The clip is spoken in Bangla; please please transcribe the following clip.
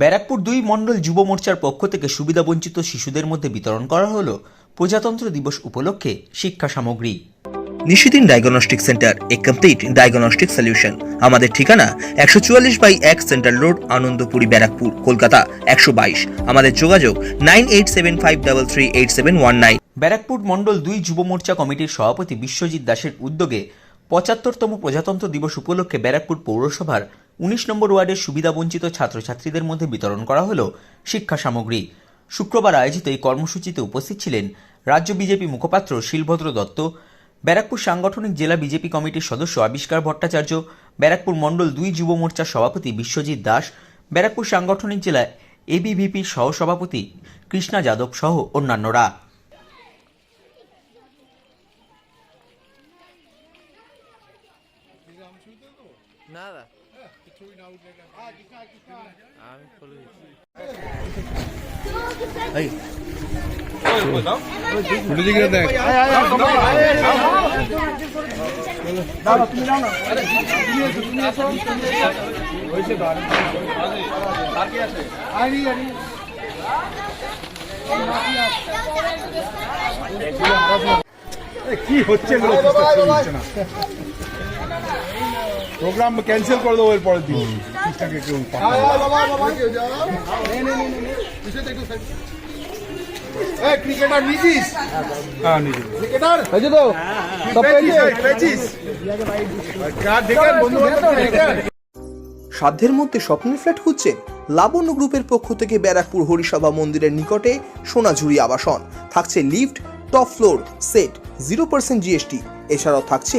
ব্যারাকপুর দুই মণ্ডল যুব মোর্চার পক্ষ থেকে সুবিধাবঞ্চিত শিশুদের মধ্যে বিতরণ করা হলো প্রজাতন্ত্র দিবস উপলক্ষে শিক্ষা সামগ্রী। Nishidin diagnostic centre a complete diagnostic solution. আমাদের ঠিকানা একশো চুয়াল্লিশ বাই এক সেন্ট্রাল রোড আনন্দপুরি ব্যারাকপুর কলকাতা একশো বাইশ। আমাদের যোগাযোগ nine eight seven five double three eight seven one nine. Barrackpore মণ্ডল দুই যুব মোর্চা কমিটির সভাপতি বিশ্বজিৎ দাসের উদ্যোগে পঁচাত্তরতম প্রজাতন্ত্র দিবস উপলক্ষে ব্যারাকপুর পৌরসভার উনিশ নম্বর ওয়ার্ডের সুবিধাবঞ্চিত ছাত্রছাত্রীদের মধ্যে বিতরণ করা হলো শিক্ষা সামগ্রী। শুক্রবার আয়োজিত এই কর্মসূচিতে উপস্থিত ছিলেন রাজ্য বিজেপি মুখপাত্র শিলভদ্র দত্ত, ব্যারাকপুর সাংগঠনিক জেলা বিজেপি কমিটির সদস্য আবিষ্কার ভট্টাচার্য, ব্যারাকপুর মণ্ডল দুই যুব মোর্চার সভাপতি বিশ্বজিৎ দাস, ব্যারাকপুর সাংগঠনিক জেলা এবিভিপির সহসভাপতি কৃষ্ণা যাদব সহ অন্যান্যরা। না দা আমি খুলে কি হচ্ছে না। প্রোগ্রাম ক্যান্সেল করে দেবো এর পরের দিন ঠিকঠাক একটু ক্রিকেটার নিছিস হ্যাঁ নিজে ক্রিকেটার হয়েছে তো সব পেয়েছিস? দেখেন বন্ধু বান্ধব সাধ্যের মধ্যে স্বপ্নের ফ্ল্যাট খুঁজছেন লাবণ্য গ্রুপের পক্ষ থেকে ব্যারাকপুর হরিসভা মন্দিরের নিকটে সোনাঝুরি আবাসন। থাকছে lift top floor set zero percent GST এছাড়াও থাকছে